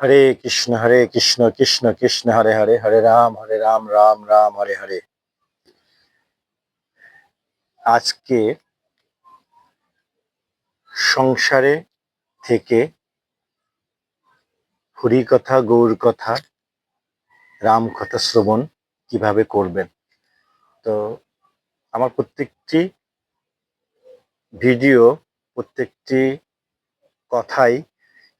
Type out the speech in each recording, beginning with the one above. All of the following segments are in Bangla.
হরে কৃষ্ণ হরে কৃষ্ণ কৃষ্ণ কৃষ্ণ, হরে হরে হরে রাম হরে রাম রাম রাম, হরে হরে। আজকে সংসারে থেকে হরি কথা, গৌর কথা, রাম কথা শ্রবণ কীভাবে করবেন? তো আমার প্রত্যেকটি ভিডিও, প্রত্যেকটি কথাই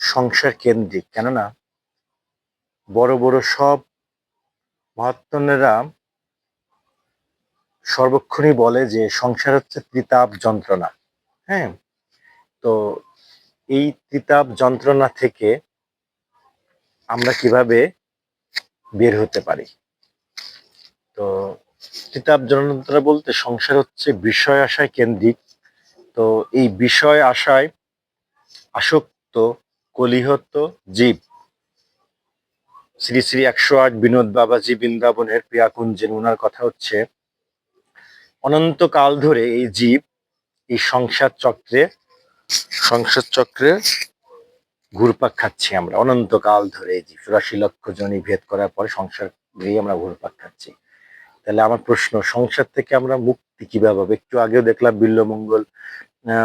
সংসার কেন্দ্রিক, কেননা বড় বড় সব মহাত্মনেরা সর্বক্ষণই বলে যে সংসার হচ্ছে ত্রিতাপ যন্ত্রণা। হ্যাঁ? তো এই ত্রিতাপ যন্ত্রণা থেকে আমরা কীভাবে বের হতে পারি? তো ত্রিতাপ যন্ত্রণা বলতে সংসার হচ্ছে বিষয় আশায় কেন্দ্রিক। তো এই বিষয় আশায় আসক্ত, কলিহত জীব শ্রী শ্রী একশো আট বিনোদ বাবাজি বৃন্দাবনের প্রিয়াকুঞ্জের ওনার কথা হচ্ছে অনন্তকাল ধরে এই জীব এই সংসার চক্রে সংসার চক্রে ঘুরপাক খাচ্ছি আমরা। অনন্তকাল ধরে এই জীব চুরাশি লক্ষ জনই ভেদ করার পরে সংসার গিয়ে আমরা ঘুরপাক খাচ্ছি। তাহলে আমার প্রশ্ন সংসার থেকে আমরা মুক্তি কীভাবে একটু আগেও দেখলাম বিল্লমঙ্গল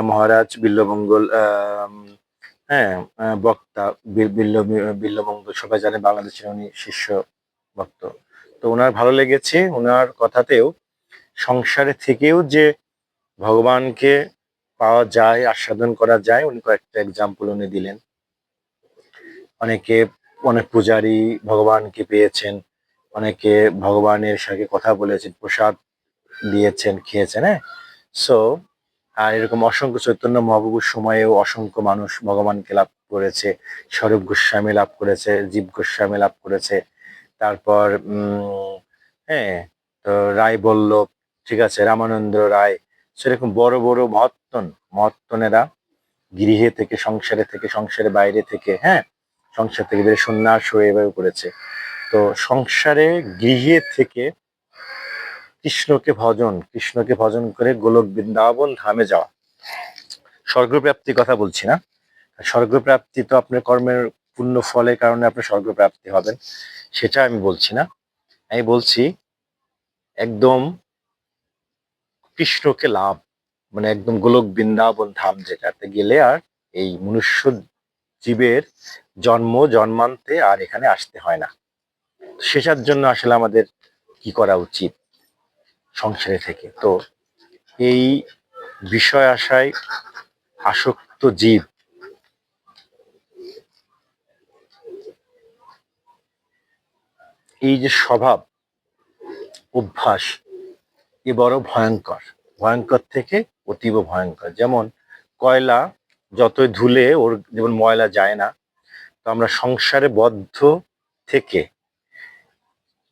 মহারাজ বিল্লমঙ্গল আহ, হ্যাঁ বক্তা বিল্ল বিল্লমঙ্গল সবাই জানে বাংলাদেশের উনি শিষ্য ভক্ত তো ওনার ভালো লেগেছে ওনার কথাতেও সংসারে থেকেও যে ভগবানকে পাওয়া যায়, আস্বাদন করা যায়, উনি কয়েকটা এক্সাম্পল উনি দিলেন। অনেকে, অনেক পূজারী ভগবানকে পেয়েছেন, অনেকে ভগবানের সঙ্গে কথা বলেছেন, প্রসাদ দিয়েছেন, খেয়েছেন হ্যাঁ? সো আর এরকম অসংখ্য চৈতন্য মহাপ্রভুর সময়েও অসংখ্য মানুষ ভগবানকে লাভ করেছে, স্বরূপ গোস্বামী লাভ করেছে, জীব গোস্বামী লাভ করেছে। তারপর হ্যাঁ তো রায় বল্লভ ঠিক আছে, রামানন্দ রায়, সেরকম বড় বড় মহত্তন মহত্তনেরা গৃহে থেকে, সংসারে থেকে, সংসারের বাইরে থেকে হ্যাঁ সংসার থেকে বেরিয়ে সন্ন্যাস হয়ে এভাবে করেছে। তো সংসারে গৃহে থেকে কৃষ্ণকে ভজন কৃষ্ণকে ভজন করে গোলক বৃন্দাবন ধামে যাওয়া। স্বর্গপ্রাপ্তির কথা বলছি না। স্বর্গপ্রাপ্তি তো আপনার কর্মের পূর্ণ ফলের কারণে আপনার স্বর্গপ্রাপ্তি হবেন সেটা আমি বলছি না। আমি বলছি, একদম কৃষ্ণকে লাভ মানে একদম গোলক বৃন্দাবন ধাম যেটাতে গেলে আর এই মনুষ্য জীবের জন্ম, জন্মান্তে আর এখানে আসতে হয় না। সেটার জন্য আসলে আমাদের কি করা উচিত? সংসারে থেকে। তো এই বিষয় আশায় আসক্ত জীব এই যে স্বভাব, অভ্যাস, এ বড় ভয়ঙ্কর। ভয়ঙ্কর থেকে অতীব ভয়ঙ্কর। যেমন কয়লা যতই ধুলে ওর যেমন ময়লা যায় না, তো আমরা সংসারে বদ্ধ থেকে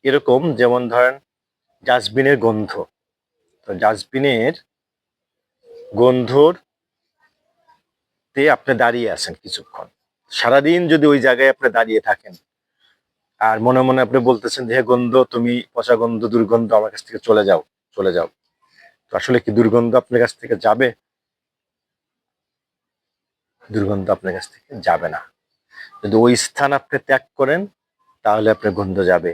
এরকম যেমন ধরেন ডাস্টবিনের গন্ধ। তো ডাস্টবিনের গন্ধর তে আপনি দাঁড়িয়ে আছেন কিছুক্ষণ। সারাদিন যদি ওই জায়গায় আপনি দাঁড়িয়ে থাকেন, আর মনে মনে আপনি বলতেছেন যে গন্ধ, তুমি পচা গন্ধ, দুর্গন্ধ আমার কাছ থেকে চলে যাও চলে যাও। তো আসলে কি দুর্গন্ধ আপনার কাছ থেকে যাবে? দুর্গন্ধ আপনার কাছ থেকে যাবে না। যদি ওই স্থান আপনি ত্যাগ করেন, তাহলে আপনার গন্ধ যাবে।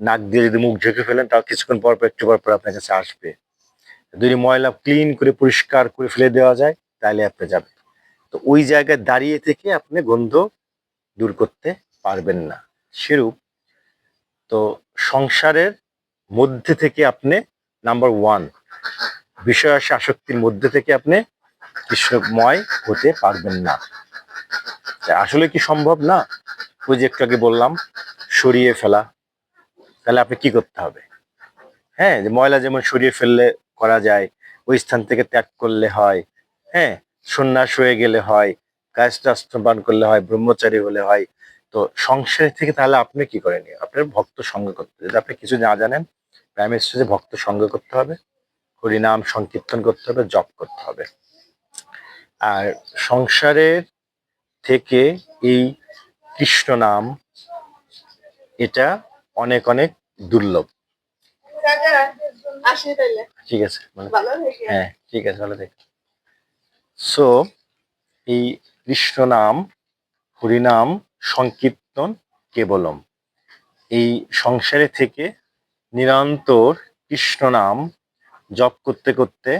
নাক দিয়ে যদি মুখ ঢেকে ফেলেন, তাও কিছুক্ষণ পর পর একটু পর পর আপনার কাছে আসবে। যদি ময়লা ক্লিন করে, পরিষ্কার করে ফেলে দেওয়া যায়, তাহলে আপনি যাবে তো ওই জায়গায় দাঁড়িয়ে থেকে আপনি গন্ধ দূর করতে পারবেন না। সেরূপ, তো সংসারের মধ্যে থেকে আপনি নাম্বার ওয়ান বিষয় আসে আসক্তির মধ্যে থেকে আপনি কৃষ্ণময় হতে পারবেন না। আসলে কি সম্ভব না? ওই যে একটু আগে বললাম, সরিয়ে ফেলা। তাহলে আপনি কি করতে হবে? হ্যাঁ যে ময়লা যেমন সরিয়ে ফেললে করা যায়, ওই স্থান থেকে ত্যাগ করলে হয় হ্যাঁ সন্ন্যাস হয়ে গেলে হয় কায়স্থান করলে হয়, ব্রহ্মচারী হলে হয়, তো সংসার থেকে তাহলে আপনি কি করেন? আপনার ভক্ত সঙ্গ করতে যদি আপনি কিছু না জানেন প্রাইমারি স্টেজে ভক্ত সঙ্গ করতে হবে, হরিনাম সংকীর্তন করতে হবে, জপ করতে হবে। আর সংসারের থেকে এই কৃষ্ণ নাম, এটা অনেক অনেক দুর্লভ। ঠিক আছে মানে হ্যাঁ ঠিক আছে, ভালো থেকে। সো এই কৃষ্ণ নাম হরিনাম সংকীর্তন কেবলম। এই সংসারে থেকে নিরন্তর কৃষ্ণ নাম জপ করতে করতে,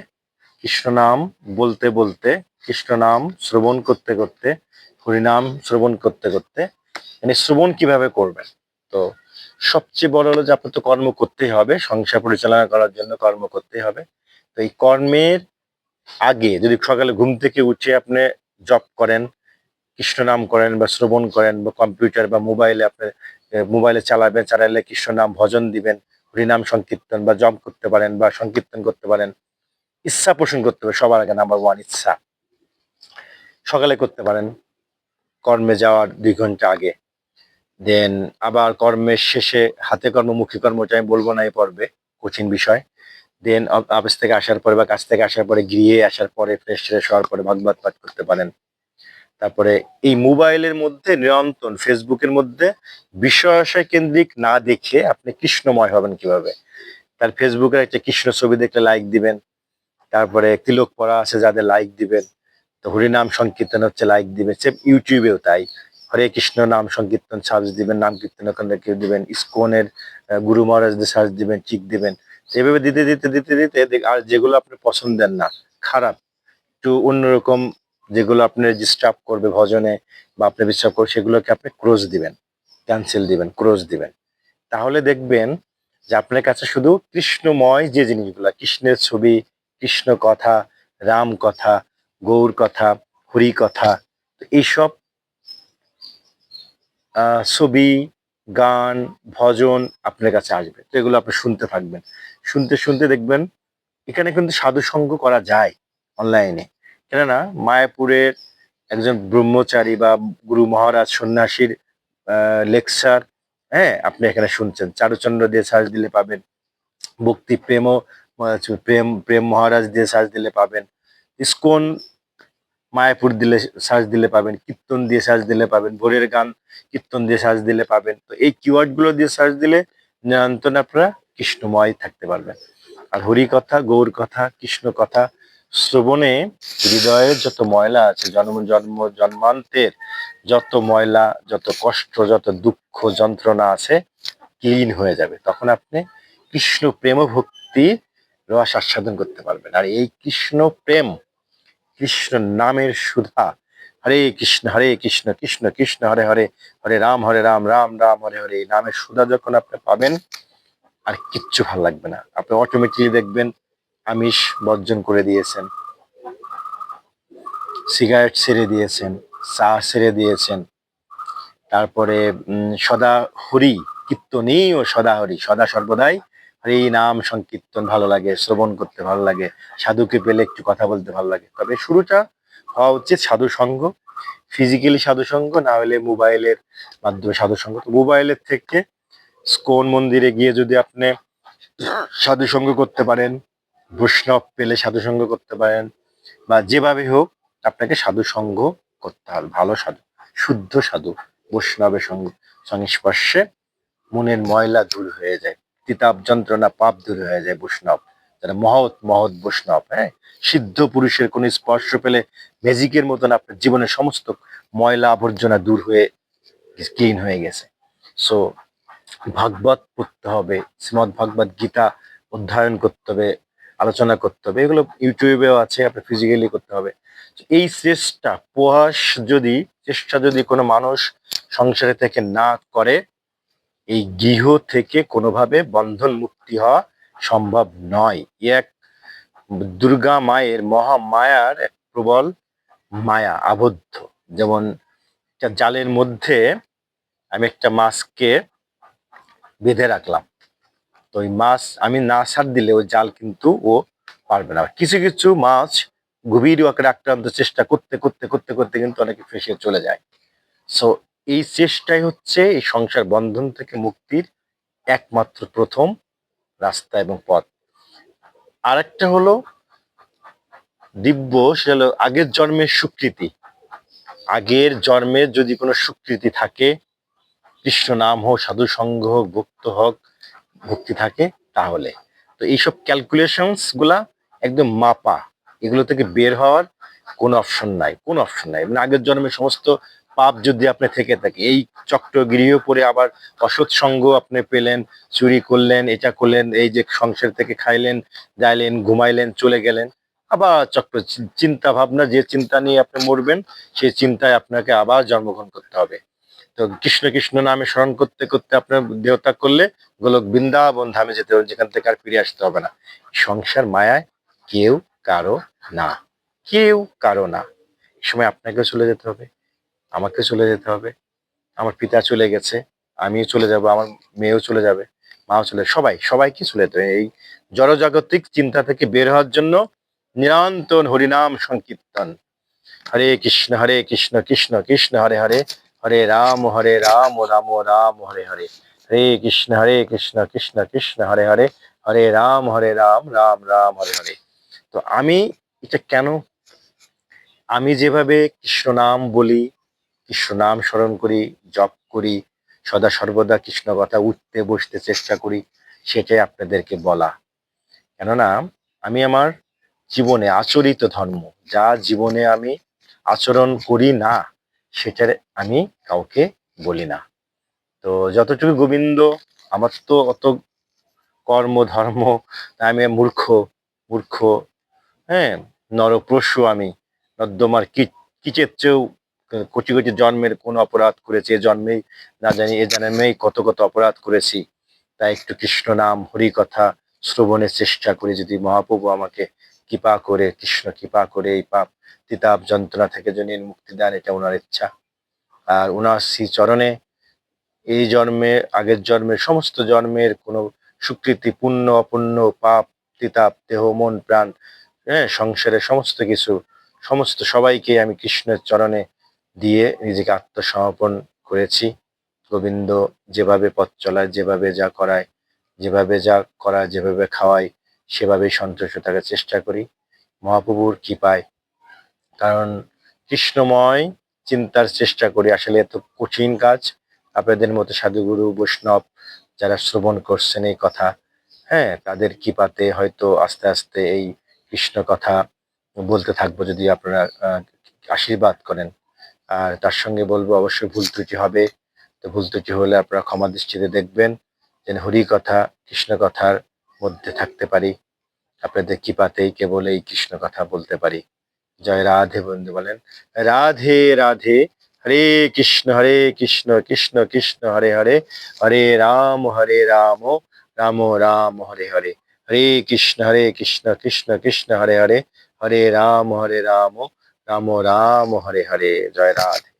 কৃষ্ণ নাম বলতে বলতে, কৃষ্ণ নাম শ্রবণ করতে করতে হরিনাম শ্রবণ করতে করতে মানে শ্রবণ কীভাবে করবেন? তো সবচেয়ে বড় হলো যে আপনার তো কর্ম করতেই হবে, সংসার পরিচালনা করার জন্য কর্ম করতেই হবে। তো এই কর্মের আগে যদি সকালে ঘুম থেকে উঠে আপনি জব করেন কৃষ্ণ নাম করেন বা শ্রবণ করেন বা কম্পিউটার বা মোবাইলে আপনি মোবাইলে চালাবেন, চালালে কৃষ্ণ নাম ভজন দিবেন, হরিনাম সংকীর্তন বা জপ করতে পারেন বা সংকীর্তন করতে পারেন। ইচ্ছা পোষণ করতে হবে, সবার আগে নাম্বার ওয়ান ইচ্ছা। সকালে করতে পারেন, কর্মে যাওয়ার দুই ঘণ্টা আগে। দেন আবার কর্মের শেষে হাতে কর্ম, মুখী কর্মটা আমি বলব না এই পর্বে, কঠিন বিষয়। দেন অফিস থেকে আসার পরে বা কাজ থেকে আসার পরে গিয়ে আসার পরে ফ্রেশ ফ্রেশ হওয়ার পরে ভাগবত পাঠ করতে পারেন। তারপরে এই মোবাইলের মধ্যে নিয়ন্ত্রণ ফেসবুকের মধ্যে বিষয়াশয় কেন্দ্রিক না দেখে আপনি কৃষ্ণময় হবেন কীভাবে? তার ফেসবুকের একটা কৃষ্ণ ছবি দেখলে লাইক দিবেন। তারপরে তিলক পড়া আছে যাদের লাইক দিবেন। তো হরিনাম সংকীর্তন হচ্ছে লাইক দিবেন। সে ইউটিউবেও তাই। হরে কৃষ্ণ, নাম সংকীর্তন সার্চ দিবেন, নাম কীর্তন ওখানে কেউ দিবেন, ইস্কনের গুরু মহারাজদের সার্চ দিবেন ঠিক দিবেন। এভাবে দিতে দিতে দিতে দিতে আর যেগুলো আপনি পছন্দের না, খারাপ। একটু অন্যরকম যেগুলো আপনি ডিস্টার্ব করবে ভজনে বা আপনি বিশ্বাস করবে, সেগুলোকে আপনি ক্রোজ দিবেন ক্যান্সেল দিবেন ক্রোজ দিবেন। তাহলে দেখবেন যে আপনার কাছে শুধু কৃষ্ণময় যে জিনিসগুলো, কৃষ্ণের ছবি, কৃষ্ণ কথা, রাম কথা, গৌর কথা, হরি কথা এইসব ছবি, গান, ভজন আপনার কাছে আসবে। তো এগুলো আপনি শুনতে থাকবেন। শুনতে শুনতে দেখবেন, এখানে কিন্তু সাধু সঙ্গ করা যায় অনলাইনে কেননা, মায়াপুরের একজন ব্রহ্মচারী বা গুরু মহারাজ সন্ন্যাসীর লেকচার হ্যাঁ আপনি এখানে শুনছেন। চারুচন্দ্র দিয়ে সার্চ দিলে পাবেন, ভক্তি প্রেম প্রেম প্রেম মহারাজ দিয়ে সার্চ দিলে পাবেন। ইস্কন মায়াপুর দিলে সার্চ দিলে পাবেন, কীর্তন দিয়ে সার্চ দিলে পাবেন, ভোরের গান, কীর্তন দিয়ে সার্চ দিলে পাবেন। তো এই কিওয়ার্ডগুলো দিয়ে সার্চ দিলে নিরন্তর আপনারা কৃষ্ণময় থাকতে পারবেন। আর হরি কথা, গৌর কথা, কৃষ্ণ কথা, শ্রবণে হৃদয়ের যত ময়লা আছে, জন্ম জন্ম, জন্মান্তের যত ময়লা, যত কষ্ট, যত দুঃখ, যন্ত্রণা আছে, ক্লিন হয়ে যাবে। তখন আপনি কৃষ্ণ প্রেম ভক্তি রস আস্বাদন করতে পারবেন। আর এই কৃষ্ণ প্রেম কৃষ্ণ নামের সুধা। হরে কৃষ্ণ হরে কৃষ্ণ কৃষ্ণ কৃষ্ণ, হরে হরে হরে রাম হরে রাম রাম রাম, হরে হরে। এই নামের সুধা যখন আপনি পাবেন, আর কিচ্ছু ভালো লাগবে না। আপনি অটোমেটিকলি দেখবেন, আমিষ বর্জন করে দিয়েছেন। সিগারেট ছেড়ে দিয়েছেন, চা ছেড়ে দিয়েছেন। তারপরে সদা হরি কীর্তনী ও সদা হরি। সদা সর্বদাই হরি নাম সংকীর্তন ভালো লাগে, শ্রবণ করতে ভালো লাগে, সাধুকে পেলে একটু কথা বলতে ভালো লাগে। তবে শুরুটা হওয়া উচিত সাধু সঙ্গ ফিজিক্যালি সাধু সঙ্গ, না হলে মোবাইলের মাধ্যমে সাধু সঙ্গ। তো মোবাইলের থেকে স্কোন মন্দিরে গিয়ে যদি আপনি সাধু সঙ্গ করতে পারেন, বৈষ্ণব পেলে সাধু সঙ্গ করতে পারেন, বা যেভাবে হোক আপনাকে সাধু সঙ্গ করতে হবে, ভালো সাধু, শুদ্ধ সাধু, বৈষ্ণবের সঙ্গ, সংস্পর্শে মনের ময়লা দূর হয়ে যায়। তিতাব যন্ত্রণা পাপ দূর হয়ে যায় বৈষ্ণব। যারা মহৎ মহৎ বৈষ্ণব হ্যাঁ? সিদ্ধ পুরুষের কোন স্পর্শ পেলে ম্যাজিকের মতন আপনার জীবনের সমস্ত ময়লা আবর্জনা দূর হয়ে ক্লিন হয়ে গেছে। সো ভাগবত পড়তে হবে, শ্রীমদ ভাগবত গীতা অধ্যয়ন করতে হবে, আলোচনা করতে হবে, এগুলো ইউটিউবেও আছে আপনার ফিজিক্যালি করতে হবে। এই চেষ্টা, প্রয়াস যদি, চেষ্টা যদি কোনো মানুষ সংসারে থেকে না করে এই গৃহ থেকে কোনোভাবে বন্ধন মুক্তি হওয়া সম্ভব নয়। এক দুর্গা মায়ের মহা মায়ার এক প্রবল মায়া, আবদ্ধ। যেমন একটা জালের মধ্যে আমি একটা মাছকে বেঁধে রাখলাম। তো ওই মাছ আমি না ছাড় দিলে ওই জাল কিন্তু ও পারবে না। কিছু কিছু মাছ গভীর আকারে আক্রান্ত চেষ্টা করতে করতে করতে করতে কিন্তু অনেকে ফেসে চলে যায়। সো এই চেষ্টাই হচ্ছে এই সংসার বন্ধন থেকে মুক্তির একমাত্র প্রথম রাস্তা এবং পথ। আরেকটা হলো দিব্য, সেটা হলো আগের জন্মের স্বীকৃতি আগের জন্মের যদি কোনো স্বীকৃতি থাকে, কৃষ্ণ নাম হোক, সাধু সংঘ হোক, ভক্ত হোক, ভক্তি থাকে তাহলে। তো এইসব ক্যালকুলেশনসগুলা একদম মাপা। এগুলো থেকে বের হওয়ার কোনো অপশন নাই, কোনো অপশন নাই। মানে আগের জন্মের সমস্ত পাপ যদি আপনি থেকে থাকে। এই চক্র গৃহ পরে আবার অসৎ সঙ্গ আপনি পেলেন, চুরি করলেন, এটা করলেন, এই যে সংসার থেকে খাইলেন, যাইলেন, ঘুমাইলেন, চলে গেলেন, আবার চক্র চিন্তা ভাবনা, যে চিন্তা নিয়ে আপনি মরবেন, সেই চিন্তায় আপনাকে আবার জন্মগ্রহণ করতে হবে। তো কৃষ্ণ কৃষ্ণ নামে স্মরণ করতে করতে আপনার দেহত্যাগ করলে গোলক বৃন্দাবন ধামে যেতে হবে, যেখান থেকে আর ফিরে আসতে হবে না। সংসার মায়ায় কেউ কারও না, কেউ কারও না। সময় আপনাকেও চলে যেতে হবে। আমাকে চলে যেতে হবে। আমার পিতা চলে গেছে, আমিও চলে যাব, আমার মেয়েও চলে যাবে, মাও চলে সবাই, সবাইকে চলে যেতে হবে। এই জড়জাগতিক চিন্তা থেকে বের হওয়ার জন্য নিরন্তর হরিনাম সংকীর্তন। হরে কৃষ্ণ হরে কৃষ্ণ কৃষ্ণ কৃষ্ণ, হরে হরে হরে রাম হরে রাম রাম রাম, হরে হরে। হরে কৃষ্ণ হরে কৃষ্ণ কৃষ্ণ কৃষ্ণ, হরে হরে হরে রাম হরে রাম রাম রাম, হরে হরে। তো আমি এটা কেন? আমি যেভাবে কৃষ্ণ নাম বলি কৃষ্ণ নাম স্মরণ করি, জপ করি, সদা সর্বদা কৃষ্ণ কথা উঠতে বসতে চেষ্টা করি, সেটাই আপনাদেরকে বলা। কেননা, আমি আমার জীবনে আচরিত ধর্ম, যা জীবনে আমি আচরণ করি না, সেটার আমি কাউকে বলি না। তো যতটুকু গোবিন্দ, আমার তো অত কর্ম, ধর্ম আমি মূর্খ মূর্খ হ্যাঁ নরপ্রসু আমি, নর্দমার কি কিচের চেয়েও কোটি কোটি জন্মের কোন অপরাধ করেছে, এ জন্মেই না জানি, এ জন্মেই কত কত অপরাধ করেছি। তাই একটু কৃষ্ণ নাম, হরি কথা শ্রবণের চেষ্টা করি, যদি মহাপ্রভু আমাকে কৃপা করে, কৃষ্ণ কৃপা করে এই পাপ তিতাব যন্ত্রণা থেকে যদি মুক্তি দেন, এটা ওনার ইচ্ছা। আর ওনার শ্রী চরণে এই জন্মে, আগের জন্মের সমস্ত জন্মের কোনো স্বীকৃতি পুণ্য অপুণ্য পাপ তিতাপ দেহ, মন, প্রাণ হ্যাঁ সংসারের সমস্ত কিছু, সমস্ত সবাইকে আমি কৃষ্ণের চরণে দিয়ে নিজেকে আত্মসমর্পণ করেছি। গোবিন্দ যেভাবে পথ চলায়, যেভাবে যা করায়, যেভাবে যা করায়, যেভাবে খাওয়ায়, সেভাবেই সন্তুষ্ট থাকার চেষ্টা করি। মহাপ্রভুর কৃপায়। কারণ কৃষ্ণময় চিন্তার চেষ্টা করি। আসলে এত কঠিন কাজ। আপনাদের মতো সাধুগুরু, বৈষ্ণব যারা শ্রবণ করছেন এই কথা হ্যাঁ তাদের কৃপাতে হয়তো আস্তে আস্তে এই কৃষ্ণ কথা বলতে থাকব যদি আপনারা আশীর্বাদ করেন। আর তার সঙ্গে বলব, অবশ্যই ভুল ত্রুটি হবে। তো ভুল ত্রুটি হলে আপনারা ক্ষমা দৃষ্টিতে দেখবেন, যেন হরি কথা কৃষ্ণ কথার মধ্যে থাকতে পারি। আপনাদের কৃপাতেই কেবল এই কৃষ্ণ কথা বলতে পারি। জয় রাধে বন্ধু বলেন, রাধে রাধে, হরে কৃষ্ণ হরে কৃষ্ণ কৃষ্ণ কৃষ্ণ, হরে হরে হরে রাম হরে রাম রাম রাম, হরে হরে হরে কৃষ্ণ হরে কৃষ্ণ কৃষ্ণ কৃষ্ণ, হরে হরে হরে রাম হরে রাম রাম রাম হরে হরে জয় রাধে